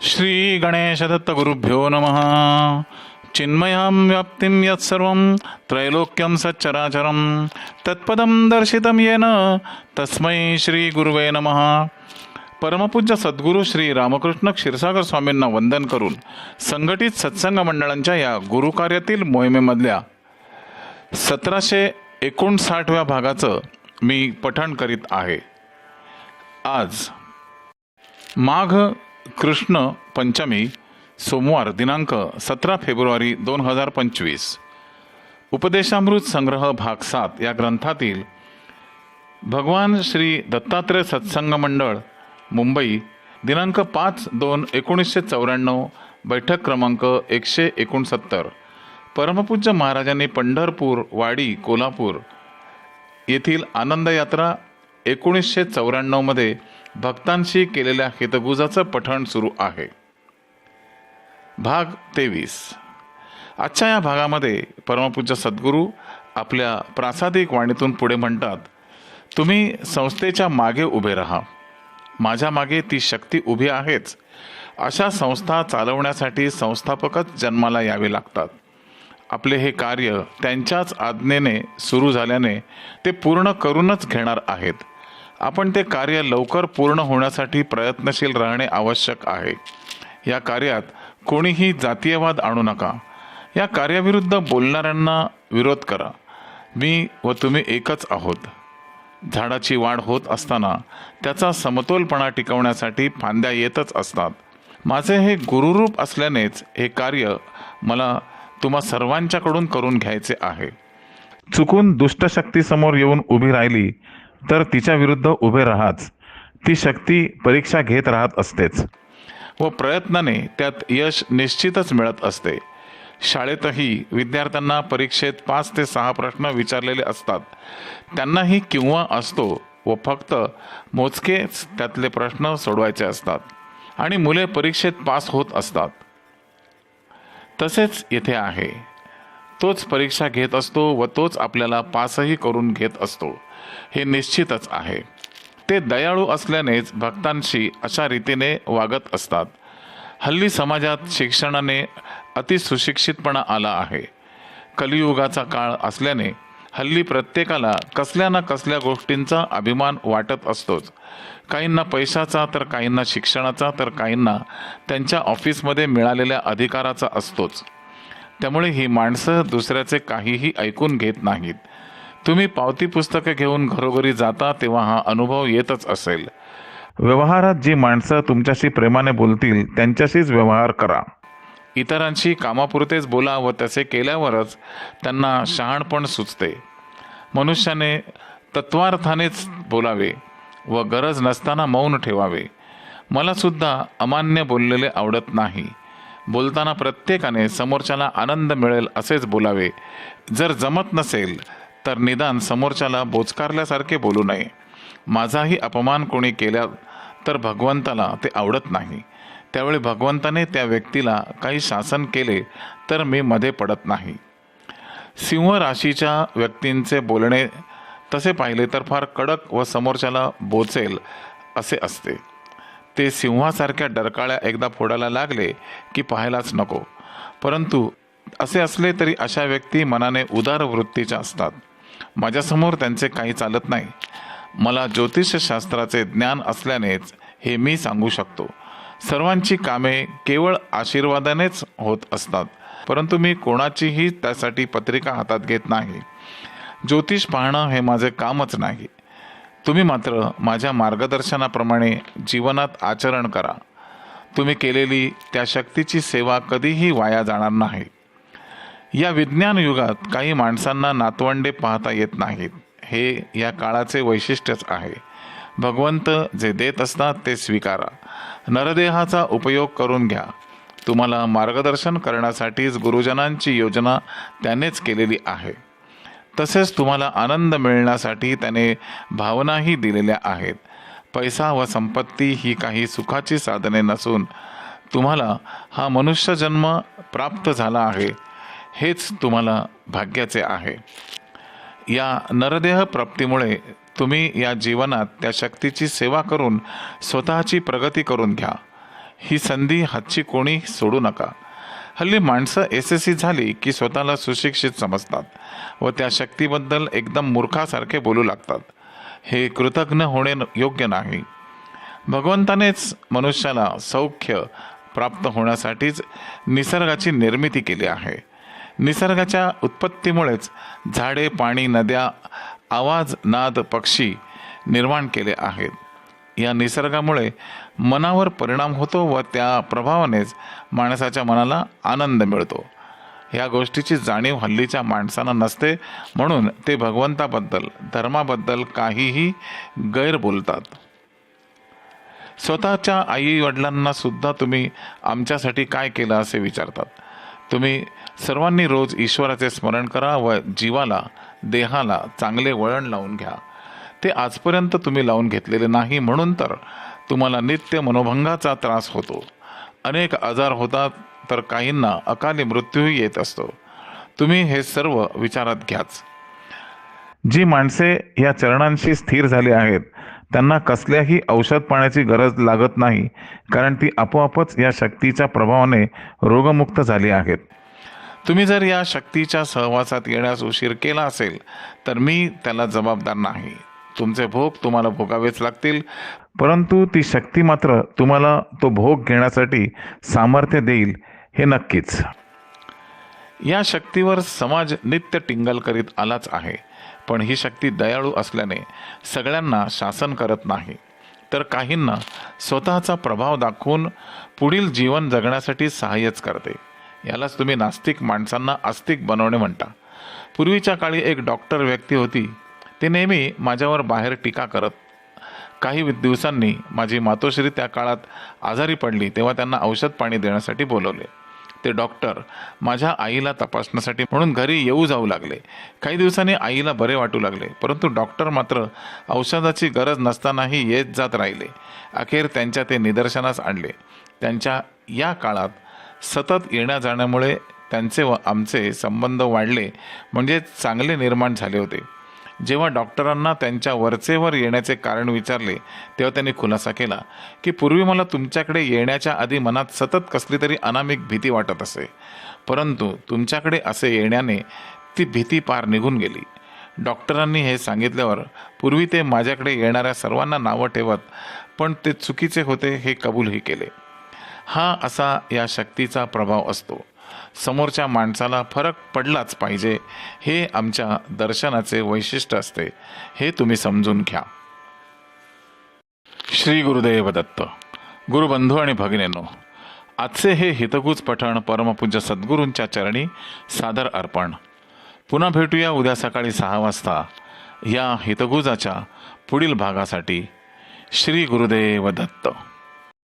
श्री गणेशदत्तगुरुभ्यो नमः। चिन्मयां व्याप्तिं यत्सर्वं त्रैलोक्यं सच्चराचरं। तत्पदं दर्शितं येन तस्मै श्रीगुरुवे नमः। परमपूज्य सद्गुरू श्री रामकृष्ण क्षीरसागर स्वामींना वंदन करून संघटित सत्संग मंडळांच्या या गुरुकार्यातील मोहिमेमधल्या सतराशे एकोणसाठव्या भागाचं मी पठण करीत आहे. आज माघ कृष्ण पंचमी सोमवार दिनांक सतरा फेब्रुवारी दोन हजार पंचवीस. उपदेशामृत संग्रह भाग सात या ग्रंथातील भगवान श्री दत्तात्रय सत्संग मंडळ मुंबई दिनांक पाच दोन एकोणीसशे चौऱ्याण्णव बैठक क्रमांक एकशे एकोणसत्तर. परमपूज्य महाराजांनी पंढरपूर वाडी कोल्हापूर येथील आनंद यात्रा एकोणीसशे चौऱ्याण्णवमध्ये भक्तांशी केलेल्या हितगुजाचं पठण सुरू आहे. भाग तेवीस. आजच्या या भागामध्ये परमपूज्य सद्गुरू आपल्या प्रासादिक वाणीतून पुढे म्हणतात तुम्ही संस्थेच्या मागे उभे राहा. माझ्या मागे ती शक्ती उभी आहेच. अशा संस्था चालवण्यासाठी संस्थापकच जन्माला यावे लागतात. आपले हे कार्य त्यांच्याच आज्ञेने सुरू झाल्याने ते पूर्ण करूनच घेणार आहेत. आपण ते कार्य लवकर पूर्ण होण्यासाठी प्रयत्नशील राहणे आवश्यक आहे. या कार्यात कोणीही जातीयवाद आणू नका. या कार्याविरुद्ध बोलणाऱ्यांना विरोध करा. मी व तुम्ही एकच आहोत. झाडाची वाढ होत असताना त्याचा समतोलपणा टिकवण्यासाठी फांद्या येतच असतात. माझे हे गुरुरूप असल्यानेच हे कार्य मला तुम्हा सर्वांच्याकडून करून घ्यायचे आहे. चुकून दुष्टशक्तीसमोर येऊन उभी राहिली तर तिच्या विरुद्ध उभे राहाच. ती शक्ती परीक्षा घेत राहत असतेच. व प्रयत्नाने त्यात यश निश्चितच मिळत असते. शाळेतही विद्यार्थ्यांना परीक्षेत पाच ते सहा प्रश्न विचारलेले असतात. त्यांनाही किंवा असतो व फक्त मोजकेच त्यातले प्रश्न सोडवायचे असतात. आणि मुले परीक्षेत पास होत असतात. तसेच येथे आहे. तोच परीक्षा घेत असतो व तोच आपल्याला पासही करून घेत असतो. हे निश्चितच आहे. ते दयाळू असल्यानेच भक्तांशी अशा रीतीने वागत असतात. हल्ली समाजात शिक्षणाने अतिसुशिक्षितपणा आला आहे. कलियुगाचा काळ असल्याने हल्ली प्रत्येकाला कसल्या ना कसल्या गोष्टींचा अभिमान वाटत असतोच. काहींना पैशाचा तर काहींना शिक्षणाचा तर काहींना त्यांच्या ऑफिसमध्ये मिळालेल्या अधिकाराचा असतोच. त्यामुळे ही माणसं दुसऱ्याचे काहीही ऐकून घेत नाहीत. तुम्ही पावती पुस्तकं घेऊन घरोघरी जाता तेव्हा हा अनुभव येतच असेल. व्यवहारात जी माणसं तुमच्याशी प्रेमाने बोलतील त्यांच्याशीच व्यवहार करा. इतरांशी कामापुरतेच बोला व तसे केल्यावरच त्यांना शहाणपण सुचते. मनुष्याने तत्वार्थानेच बोलावे व गरज नसताना मौन ठेवावे. मला सुद्धा अमान्य बोललेले आवडत नाही. बोलताना प्रत्येकाने समोरच्याला आनंद मिळेल असेच बोलावे. जर जमत नसेल तर निदान समोरच्याला बोचकारल्यासारखे बोलू नये. माझाही अपमान कोणी केला तर भगवंताला ते आवडत नाही. त्यावेळी भगवंताने त्या व्यक्तीला काही शासन केले तर मी मध्ये पडत नाही. सिंह राशीच्या व्यक्तींचे बोलणे तसे पाहिले तर फार कडक व समोरच्याला बोचेल असे असते. ते सिंहासारख्या डरकाळ्या एकदा फोडायला लागले की पाहायलाच नको. परंतु असे असले तरी अशा व्यक्ती मनाने उदार वृत्तीच्या असतात. माझ्यासमोर त्यांचे काही चालत नाही. मला ज्योतिषशास्त्राचे ज्ञान असल्यानेच हे मी सांगू शकतो. सर्वांची कामे केवळ आशीर्वादानेच होत असतात परंतु मी कोणाचीही त्यासाठी पत्रिका हातात घेत नाही. ज्योतिष पाहणं हे माझे कामच नाही. तुम्ही मात्र माझ्या मार्गदर्शनाप्रमाणे जीवनात आचरण करा. तुम्ही केलेली त्या शक्तीची सेवा कधीही वाया जाणार नाही. या विज्ञान युगात काही माणसांना नातवंडे पाहता येत नाहीत. हे या काळाचे वैशिष्ट्यच आहे. भगवंत जे देत असतात ते स्वीकारा. नरदेहाचा उपयोग करून घ्या. तुम्हाला मार्गदर्शन करण्यासाठीच गुरुजनांची योजना त्यानेच केलेली आहे. तसेच तुम्हाला आनंद मिळण्यासाठी त्याने भावनाही दिलेल्या आहेत. पैसा व संपत्ती ही काही सुखाची साधने नसून तुम्हाला हा मनुष्यजन्म प्राप्त झाला आहे. हेच तुम्हाला भाग्याचे आहे. या नरदेह प्राप्तीमुळे तुम्ही या जीवनात त्या शक्तीची सेवा करून स्वतःची प्रगती करून घ्या. ही संधी हातची कोणी सोडू नका. हल्ली माणसं एस एस सी झाली की स्वतःला सुशिक्षित समजतात व त्या शक्तीबद्दल एकदम मूर्खासारखे बोलू लागतात. हे कृतज्ञ होणे योग्य नाही. भगवंतानेच मनुष्याला सौख्य प्राप्त होण्यासाठीच निसर्गाची निर्मिती केली आहे. निसर्गाच्या उत्पत्तीमुळेच झाडे पाणी नद्या आवाज नाद पक्षी निर्माण केले आहेत. या निसर्गामुळे मनावर परिणाम होतो व त्या प्रभावानेच माणसाच्या मनाला आनंद मिळतो. या गोष्टीची जाणीव हल्लीच्या माणसांना नसते म्हणून ते भगवंताबद्दल धर्माबद्दल काहीही गैर बोलतात. स्वतःच्या आई वडिलांना सुद्धा तुम्ही आमच्यासाठी काय केलं असे विचारतात? तुम्ही सर्वांनी रोज ईश्वराचे स्मरण करा व जीवाला देहाला चांगले वळण लावून घ्या. ते आजपर्यंत तुम्ही लावून घेतलेले नाही म्हणून तर तुम्हाला नित्य मनोभंगाचा त्रास होतो. अनेक आजार होतात तर काहींना अकाली मृत्यूही येत असतो. तुम्ही हे सर्व विचारात घ्याच. जी माणसे या चरणांशी स्थिर झाली आहेत त्यांना कसल्याही औषध पाण्याची गरज लागत नाही कारण ती आपोआपच या शक्तीच्या प्रभावाने रोगमुक्त झाली आहेत. तुम्ही जर या शक्तीच्या सहवासात येण्यास उशीर केला असेल तर मी त्याला जबाबदार नाही. तुमचे भोग तुम्हाला भोगावेच लागतील. परंतु ती शक्ती मात्र तुम्हाला तो भोग घेण्यासाठी सामर्थ्य देईल हे नक्कीच. या शक्तीवर समाज नित्य टिंगल करीत आलाच आहे. पण ही शक्ती दयाळू असल्याने सगळ्यांना शासन करत नाही. तर काहींना स्वतःचा प्रभाव दाखवून पुढील जीवन जगण्यासाठी सहाय्यच करते. यालाच तुम्ही नास्तिक माणसांना आस्तिक बनवणे म्हणता. पूर्वीच्या काळी एक डॉक्टर व्यक्ती होती. ती नेहमी माझ्यावर बाहेर टीका करत. काही दिवसांनी माझी मातोश्री त्या काळात आजारी पडली तेव्हा त्यांना औषध पाणी देण्यासाठी बोलवले. ते डॉक्टर माझ्या आईला तपासण्यासाठी म्हणून घरी येऊ जाऊ लागले. काही दिवसांनी आईला बरे वाटू लागले परंतु डॉक्टर मात्र औषधाची गरज नसतानाही येत जात राहिले. अखेर त्यांच्या ते निदर्शनास आणले. त्यांच्या या काळात सतत येण्या जाण्यामुळे त्यांचे व आमचे संबंध वाढले म्हणजे चांगले निर्माण झाले होते. जेव्हा डॉक्टरांना त्यांच्या वरचेवर येण्याचे कारण विचारले तेव्हा त्यांनी खुलासा केला की पूर्वी मला तुमच्याकडे येण्याच्या आधी मनात सतत कसली तरी अनामिक भीती वाटत असे. परंतु तुमच्याकडे असे येण्याने ती भीती पार निघून गेली. डॉक्टरांनी हे सांगितल्यावर पूर्वी ते माझ्याकडे येणाऱ्या सर्वांना नावं ठेवत पण ते चुकीचे होते हे कबूलही केले. हा असा या शक्तीचा प्रभाव असतो. समोरच्या माणसाला फरक पडलाच पाहिजे. हे आमच्या दर्शनाचे वैशिष्ट्य असते. हे तुम्ही समजून घ्या. श्री गुरुदेव दत्त गुरुबंधू आणि भगिनेनो आजचे हे हितगुज पठण परमपूज्य सद्गुरूंच्या चरणी सादर अर्पण. पुन्हा भेटूया उद्या सकाळी सहा वाजता या हितगुजाच्या पुढील भागासाठी. श्री गुरुदेव दत्त.